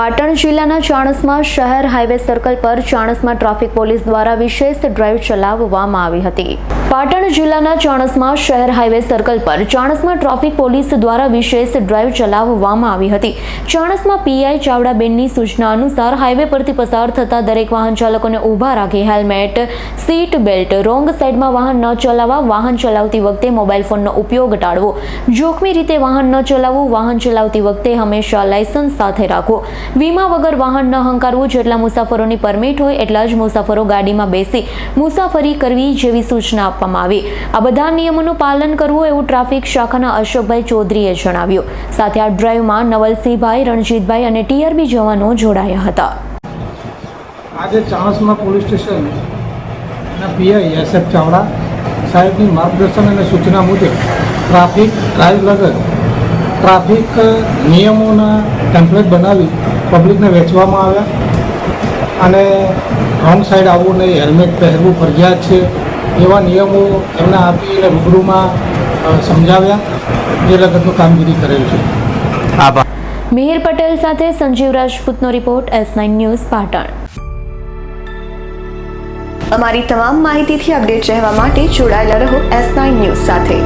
પાટણ જિલ્લાના ચાણસમાં શહેર highway circle પર ચાણસમાં ટ્રાફિક પોલીસ દ્વારા વિશેષ ડ્રાઈવ ચલાવવામાં આવી હતી. પાટણ જિલ્લાના ચાણસમાં શહેર હાઈવે સર્કલ પર ચાણસમાં ટ્રાફિક પોલીસ દ્વારા વિશેષ ડ્રાઈવ ચલાવવામાં આવી હતી. ચાણસમાં પીઆઈ ચાવડાબેનની સૂચના અનુસાર હાઈવે પરથી પસાર થતા દરેક વાહન ચાલકોને ઊભા રાખી હેલ્મેટ, સીટ બેલ્ટ, રોંગ સાઈડમાં વાહન ન ચલાવવા, વાહન ચલાવતી વખતે મોબાઈલ ફોનનો ઉપયોગ ટાળવો. જોખમી રીતે વાહન ન ચલાવવું, વાહન ચલાવતી વખતે હંમેશા લાયસન્સ સાથે રાખવું. વીમા વગર વાહન ન હંકારવું જેટલા મુસાફરોની પરમિટ હોય એટલા જ મુસાફરો ગાડીમાં બેસી મુસાફરી કરવી જેવી સૂચના આપવામાં આવી. આ બધા નિયમોનું પાલન કરવું એવું ટ્રાફિક શાખાના અશોકભાઈ ચૌધરીએ જણાવ્યું. સાથે આ ડ્રાઈવમાં નવલસિંહભાઈ, રણજીતભાઈ અને ટીઆરબી જવાનો જોડાયા હતા. આજે ચાણસમાં પોલીસ સ્ટેશન ના પીઆઈ એસ ચાવડા સાહેબની માર્ગદર્શન અને સૂચના મુજબ ટ્રાફિક, ડ્રાઈવ વગર ટ્રાફિક નિયમોના ટેમ્પલેટ બનાવી પબ્લિકને વેચવામાં આવ્યા. અને રોંગ સાઈડ આવવું નહીં હેલ્મેટ પહેરવું ફરજિયાત છે એવા નિયમો એમને આપી અને રૂબરૂમાં સમજાવ્યા. જે લગતનું કામગીરી કરેલ છે. મિહિર પટેલ સાથે Sanjeev રાજપૂતનો report S nine news Patan. અમારી તમામ માહિતીથી અપડેટ રહેવા માટે જોડાયેલા રહો એસ નાઇન ન્યૂઝ સાથે.